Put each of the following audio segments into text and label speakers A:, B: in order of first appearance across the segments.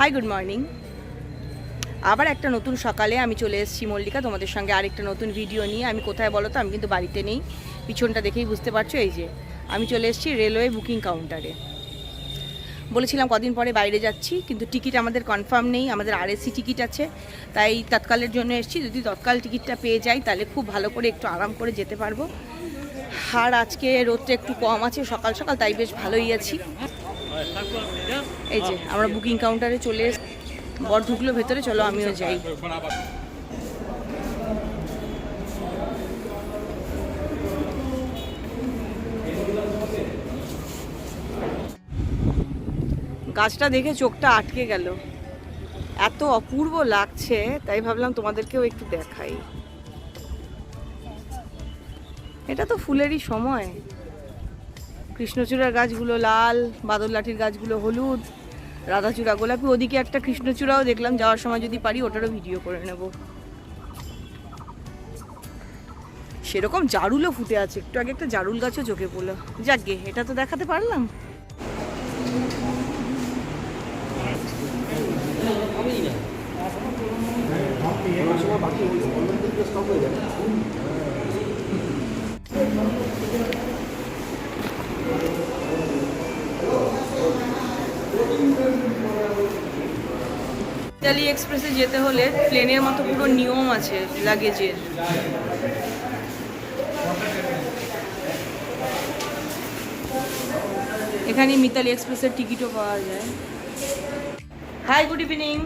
A: Hi good morning আবার একটা নতুন সকালে আমি চলে এসেছি মল্লিকা, তোমাদের সঙ্গে আরেকটা নতুন ভিডিও নিয়ে। আমি কোথায় বলো তো? আমি কিন্তু বাড়িতে নেই। পিছনটা দেখেই বুঝতে পারছ, এই যে আমি চলে এসেছি রেলওয়ে বুকিং কাউন্টারে বলেছিলাম কদিন পরে বাইরে যাচ্ছি, কিন্তু টিকিট আমাদের কনফার্ম নেই। আমাদের আরএসসি টিকিট আছে। তাই তৎকালের জন্য এসেছি। যদি তৎকাল টিকিটটা পেয়ে যাই, তাহলে খুব ভালো করে একটু আরাম করে যেতে পারব। আর আজকে রোদটা একটু কম আছে, সকাল সকাল, তাই বেশ ভালোই আছি। এই যে, আমরা বুকিং কাউন্টারে চলে বর ঢুকলো ভেতরে, চলো আমিও যাই। গাছটা দেখে চোখটা আটকে গেল। এত অপূর্ব লাগছে, তাই ভাবলাম তোমাদেরকেও একটু দেখাই। এটা তো ফুলেরই সময়। কৃষ্ণচূড়ার গাছগুলো লাল, বাদল লাঠির গাছগুলো হলুদ, রাধাচূড়া গোলাপি। ওদিকে একটা কৃষ্ণচূড়াও দেখলাম, যাওয়ার সময় যদি পারি ওটারও ভিডিও করে নেব। সেরকম জারুলও ফুটে আছে, একটু আগে একটা জারুল গাছও চোখে পড়ল। যাক গে এটা তো দেখাতে পারলাম। ইতালি এক্সপ্রেসে যেতে হলে প্লেনের মতো পুরো নিয়ম আছে, লাগেজের। এখানে মিতালি এক্সপ্রেসের টিকিটও পাওয়া যায়। হাই গুড ইভিনিং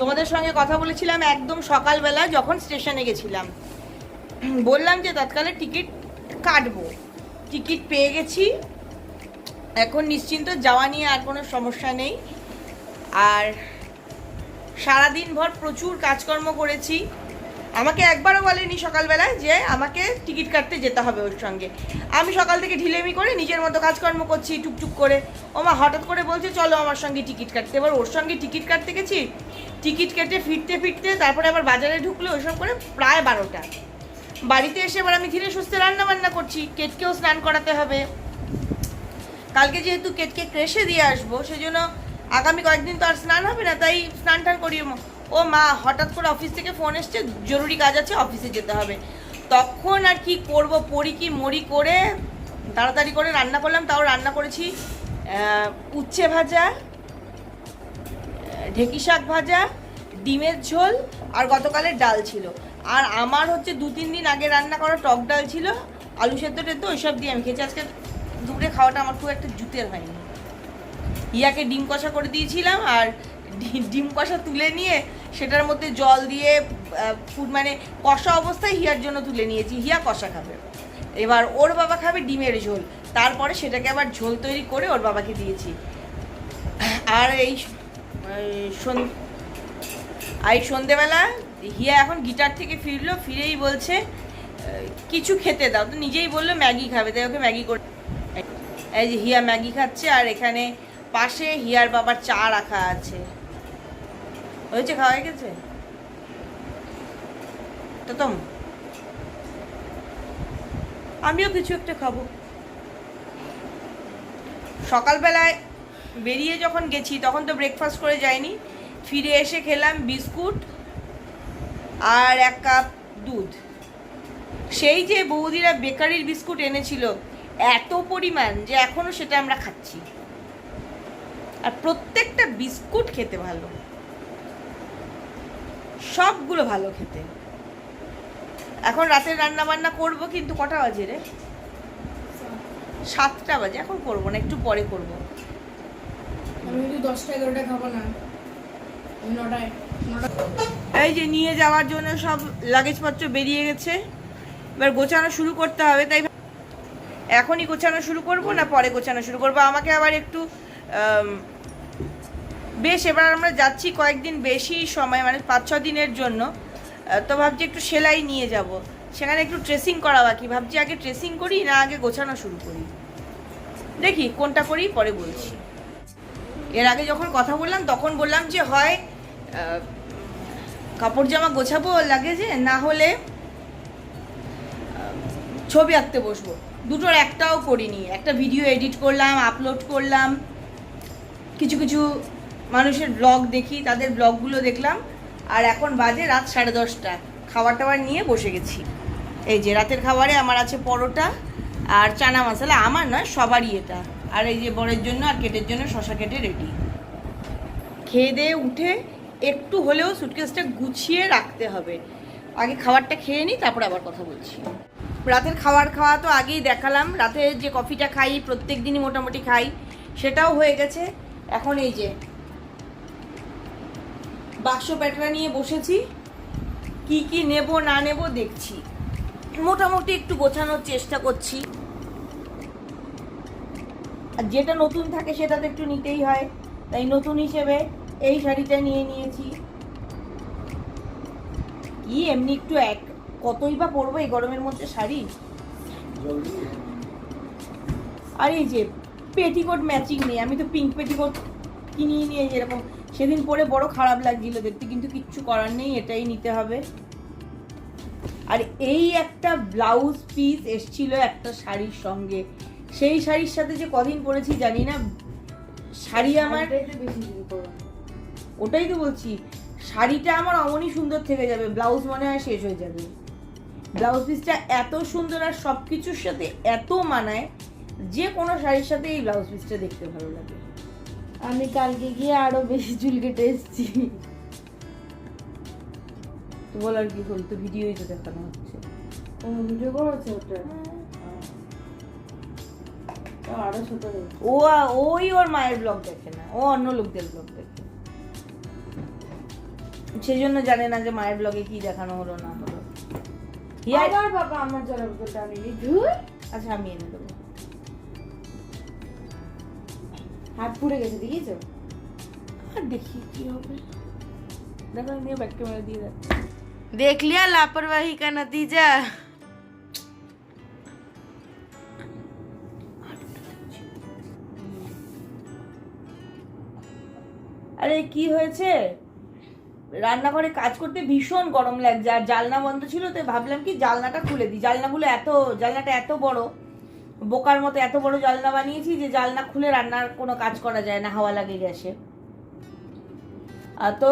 A: তোমাদের সঙ্গে কথা বলেছিলাম একদম সকালবেলা যখন স্টেশনে গেছিলাম। বললাম যে তৎকালে টিকিট কাটবো। টিকিট পেয়ে গেছি। এখন নিশ্চিন্ত যাওয়া নিয়ে আর কোনো সমস্যা নেই। আর সারাদিন ভর প্রচুর কাজকর্ম করেছি। আমাকে একবারও বলেনি সকালবেলায় যে আমাকে টিকিট কাটতে যেতে হবে ওর সঙ্গে। আমি সকাল থেকে ঢিলেমি করে নিজের মতো কাজকর্ম করছি, টুকটুক করে। ও মা হঠাৎ করে বলছে, চলো আমার সঙ্গে টিকিট কাটতে। এবার ওর সঙ্গে টিকিট কাটতে গেছি। টিকিট কেটে ফিরতে ফিরতে তারপরে আবার বাজারে ঢুকলো ওইসব করে প্রায় বারোটা। বাড়িতে এসে এবার আমি ধীরে সুস্থে রান্না বান্না করছি কেটকেও স্নান করাতে হবে। কালকে যেহেতু কেটকে ক্রেশে দিয়ে আসব, সেজন্য আগামী কয়েকদিন তো আর স্নান হবে না, তাই স্নান টান করিয়ে ও মা, হঠাৎ করে অফিস থেকে ফোন এসছে, জরুরি কাজ আছে অফিসে যেতে হবে। তখন আর কি করব পড়ি কি মরি করে তাড়াতাড়ি করে রান্না করলাম, তাও রান্না করেছি উচ্ছে ভাজা ঢেঁকি শাক ভাজা, ডিমের ঝোল আর গতকালের ডাল ছিল। আর আমার হচ্ছে দু তিন দিন আগে রান্না করা টক ডাল ছিল, আলু সেদ্ধ টেদ্ধ, ওইসব দিয়ে আমি খেয়েছি। আজকে দুপুরে খাওয়াটা আমার খুব একটা জুতের হয়নি। ইয়াকে ডিম কষা করে দিয়েছিলাম আর ডিম কষা তুলে নিয়ে সেটার মধ্যে জল দিয়ে ফুড মানে কষা অবস্থায় হিয়ার জন্য তুলে নিয়েছি। হিয়া কষা খাবে। এবার ওর বাবা খাবে ডিমের ঝোল। তারপরে সেটাকে আবার ঝোল তৈরি করে ওর বাবাকে দিয়েছি। আর এই আর এই সন্ধেবেলা হিয়া এখন গিটার থেকে ফিরলো, ফিরেই বলছে কিছু খেতে দাও। তো নিজেই বলল, ম্যাগি খাবে। তাই ওকে ম্যাগি করে, এই যে হিয়া ম্যাগি খাচ্ছে আর এখানে পাশে হিয়ার বাবার চা রাখা আছে। হয়েছে, খাওয়া গেছে? তো আমিও কিছু একটা খাব। সকালবেলায় বেরিয়ে যখন গেছি, তখন তো ব্রেকফাস্ট করে যাইনি। ফিরে এসে খেলাম বিস্কুট আর এক কাপ দুধ। সেই যে বৌদিরা বেকারির বিস্কুট এনেছিল, এত পরিমাণ যে এখনও সেটা আমরা খাচ্ছি। আর প্রত্যেকটা বিস্কুট খেতে ভালো। সবগুলো ভালো খেতে। এখন রাতের রান্না বান্না করব কিন্তু কটা বাজে রে? সাতটা বাজে এখন করব না একটু পরে করব।
B: আমি কিন্তু দশটা এগারোটা খাব না। নটায়
A: এই যে নিয়ে যাওয়ার জন্য সব লাগেজপত্র বেরিয়ে গেছে। এবার গোছানো শুরু করতে হবে তাই এখনই গোছানো শুরু করব না পরে গোছানো শুরু করব? আমাকে আবার একটু বেশ, এবার আমরা যাচ্ছি কয়েকদিন বেশি সময় মানে পাঁচ, ছ দিনের জন্য। তো ভাবছি একটু সেলাই নিয়ে যাব। সেখানে একটু ট্রেসিং করা বাকি। ভাবছি আগে ট্রেসিং করি না আগে গোছানো শুরু করি। দেখি কোনটা করি, পরে বলছি। এর আগে যখন কথা বললাম, তখন বললাম যে হয় কাপড় জামা গোছাবো, লাগেজে, না হলে, ছবি আঁকতে বসবো। দুটোর একটাও করিনি। একটা ভিডিও এডিট করলাম আপলোড করলাম। কিছু কিছু মানুষের ব্লগ দেখি, তাদের ব্লগগুলো দেখলাম, আর এখন বাজে রাত সাড়ে দশটা। খাবার টাবার নিয়ে বসে গেছি। এই যে রাতের খাবারে আমার আছে পরোটা আর চানা মশলা, আমার নয়, সবারই এটা। আর এই যে বরের জন্য আর কেটের জন্য শশা কেটে রেডি খেয়ে দিয়ে উঠে একটু হলেও সুটকেসটা গুছিয়ে রাখতে হবে। আগে খাবারটা খেয়ে নিই, তারপর আবার কথা বলছি। রাতের খাবার খাওয়া তো আগেই দেখালাম। রাতে যে কফিটা খাই প্রত্যেক দিনই মোটামুটি খাই, সেটাও হয়ে গেছে। এখন এই যে বাক্স প্যাটরা নিয়ে বসেছি। কি কি নেব, না নেব দেখছি। মোটামুটি একটু গোছানোর চেষ্টা করছি। আর যেটা নতুন থাকে সেটা তো একটু নিতেই হয়। তাই নতুন হিসেবে এই শাড়িটা নিয়ে নিয়েছি। কি এমনি একটু এক, কতই বা পরবো এই গরমের মধ্যে শাড়ি? আর এই যে পেটিকোট ম্যাচিং নেই। আমি তো পিঙ্ক পেটিকোট কিনিয়ে নিয়ে যেরকম সেদিন পরে বড় খারাপ লাগছিল দেখতে কিন্তু কিচ্ছু করার নেই এটাই নিতে হবে। আর এই একটা ব্লাউজ পিস এসছিল একটা শাড়ির সঙ্গে। সেই শাড়ির সাথে যে কদিন পরেছি জানি না। শাড়ি আমার ওটাই তো বলছি। শাড়িটা আমার অমনই সুন্দর থেকে যাবে। ব্লাউজ মনে হয় শেষ হয়ে যাবে। ব্লাউজ পিসটা এত সুন্দর আর সব কিছুর সাথে এত মানায় যে কোনো শাড়ির সাথে এই ব্লাউজ পিসটা দেখতে ভালো লাগে।
B: আমি কালকে গিয়ে আরও বেশি চুল কেটে এসেছি।
A: তো বলার কি হল তো ভিডিওই তো দেখানো হচ্ছে।
B: ও ভিডিও করেছে ওটা? আরও ছোট
A: ও ওই ওর মায়ের ব্লগ দেখে না ও অন্য লোকদের ব্লগ দেখে। সেই জন্য জানে না যে মায়ের ব্লগে কি দেখানো হলো না হলো।
B: বাবা আমার
A: আচ্ছা আমি এনে দেবো।
B: হাত পুড়ে গেছে দেখিয়েছো
A: আর দেখি কি হবে দেখো আমি ব্যাক ক্যামেরা দিয়ে দেখ
B: देख लिया लापरवाही का नतीजा
A: আরে কি হয়েছে রান্নাঘরে কাজ করতে ভীষণ গরম লাগছে আর জালনা বন্ধ ছিল তো ভাবলাম কি জালনাটা খুলে দিই জালনাগুলো এত জালনাটা এত বড় বোকার মতো এত বড় জালনা বানিয়েছি যে জালনা খুলে রান্নার কোনো কাজ করা যায় না, হাওয়া লাগে গ্যাসে। তো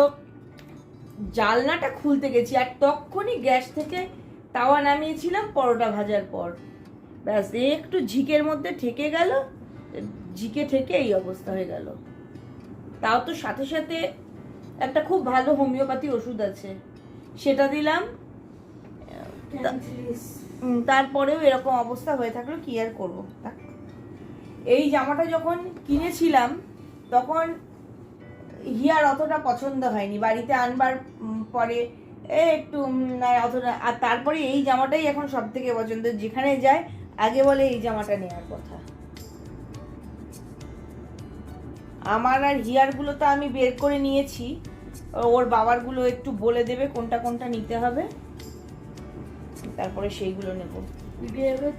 A: জালনাটা খুলতে গেছি আর তখনই গ্যাস থেকে তাওয়া নামিয়েছিলাম পরোটা ভাজার পর। ব্যাস, একটু ঝিকের মধ্যে ঠেকে গেল, ঝিকে ঠেকে এই অবস্থা হয়ে গেল। তাও তো সাথে সাথে একটা খুব ভালো হোমিওপ্যাথি ওষুধ আছে। সেটা দিলাম। তারপরেও এরকম অবস্থা হয়ে থাকল, কি আর করব। এই জামাটা যখন কিনেছিলাম, তখন হিয়ার অতটা পছন্দ হয়নি। বাড়িতে আনবার পরে এ একটু অতটা। আর তারপরে এই জামাটাই এখন সব থেকে পছন্দ। যেখানে যায়, আগে বলে এই জামাটা নেওয়ার কথা। আমার আর হিয়ারগুলো তো আমি বের করে নিয়েছি। ওর বাবারগুলো একটু বলে দেবে কোনটা কোনটা নিতে হবে। তারপরে সেইগুলো নেব।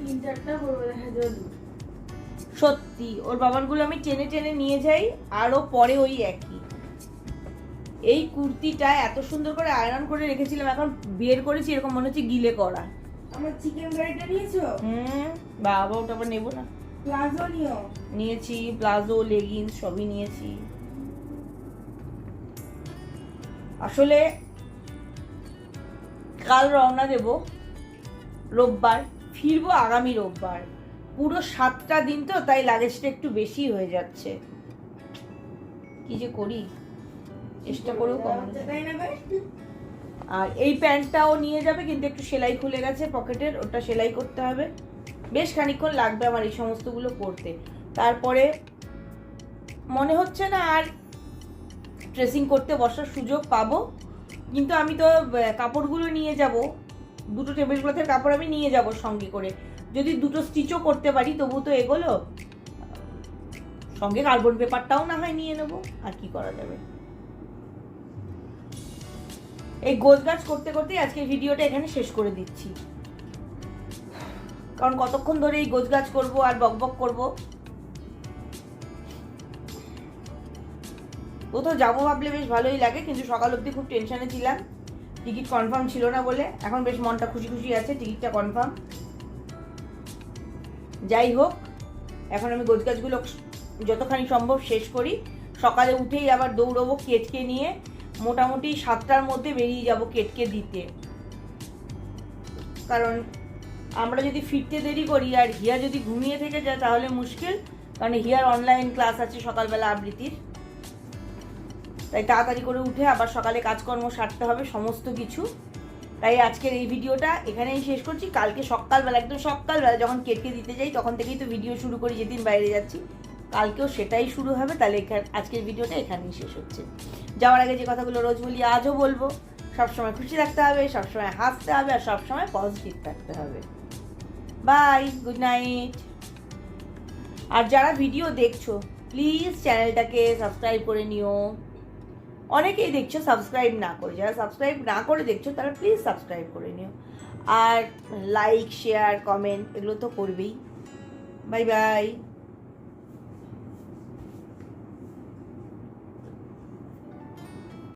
B: তিন চারটা
A: সত্যি ওর বাবারগুলো আমি টেনে টেনে নিয়ে যাই আরও পরে ওই একই। এই কুর্তিটা এত সুন্দর করে আয়রন করে রেখেছিলাম এখন বের করেছি এরকম মনে হচ্ছে গিলে করা।
B: আমার চিকেন কারিটা নিয়েছো?
A: হুম বাবা ওটা আবার নেব না।
B: প্লাজো নিও।
A: নিয়েছি প্লাজো লেগিংস সবই নিয়েছি। আসলে কাল রওনা দেব। রোববার, ফিরবো আগামী রোববার। পুরো সাতটা দিন তো, তাই লাগেজটা একটু বেশি হয়ে যাচ্ছে। কি যে করি? চেষ্টা করেও
B: না
A: আর এই প্যান্টটাও নিয়ে যাবে, কিন্তু একটু সেলাই খুলে গেছে পকেটের, ওটা সেলাই করতে হবে। বেশ খানিকক্ষণ লাগবে আমার এই সমস্তগুলো করতে তারপরে মনে হচ্ছে না আর ড্রেসিং করতে বসার সুযোগ পাবো, কিন্তু আমি তো কাপড়গুলো নিয়ে যাব। দুটো টেবিল ক্লথের কাপড় আমি নিয়ে যাব সঙ্গে করে। যদি দুটো স্টিচও করতে পারি তবু তো এগোলো। সঙ্গে কার্বন পেপারটাও না হয় নিয়ে নেব, আর কি করা যাবে? এই গোছগাছ করতে করতেই আজকে ভিডিওটা এখানে শেষ করে দিচ্ছি। কারণ কতক্ষণ ধরে এই গোছগাছ করব আর বকবক করব? কোথাও যাব ভাবলে বেশ ভালোই লাগে, কিন্তু সকাল অবধি খুব টেনশনে ছিলাম। টিকিট কনফার্ম ছিল না বলে এখন বেশ মনটা খুশি খুশি আছে, টিকিটটা কনফার্ম যাই হোক, এখন আমি গোছগাছগুলো যতখানি সম্ভব শেষ করি। সকালে উঠেই আবার দৌড়বো কেটকে নিয়ে, মোটামুটি সাতটার মধ্যে বেরিয়ে যাব কেটকে দিতে। কারণ আমরা যদি ফিরতে দেরি করি আর হিয়া যদি ঘুমিয়ে থেকে যায় তাহলে মুশকিল, কারণ হিয়ার অনলাইন ক্লাস আছে সকালবেলা আবৃত্তির। তাই তাড়াতাড়ি করে উঠে আবার সকালে কাজকর্ম সারতে হবে, সমস্ত কিছু। তাই আজকের এই ভিডিওটা এখানেই শেষ করছি। কালকে সকালবেলা, একদম সকালবেলা যখন কেটকে দিতে যাই, তখন থেকেই তো ভিডিও শুরু করি, যেদিন বাইরে যাচ্ছি। কালকেও সেটাই শুরু হবে, তাহলে এখান- আজকের ভিডিওটা এখানেই শেষ হচ্ছে। যাওয়ার আগে যে কথাগুলো রোজ বলি, আজও বলব, সবসময় খুশি থাকতে হবে, সবসময় হাসতে হবে, আর সবসময় পজিটিভ থাকতে হবে। বাই গুড নাইট আর যারা ভিডিও দেখছ প্লিজ চ্যানেলটাকে সাবস্ক্রাইব করে নিও। অনেকেই দেখছ সাবস্ক্রাইব না করে, যারা সাবস্ক্রাইব না করে দেখছ, তারা প্লিজ সাবস্ক্রাইব করে নিও। আর লাইক শেয়ার কমেন্ট এগুলো তো করবেই। Bye bye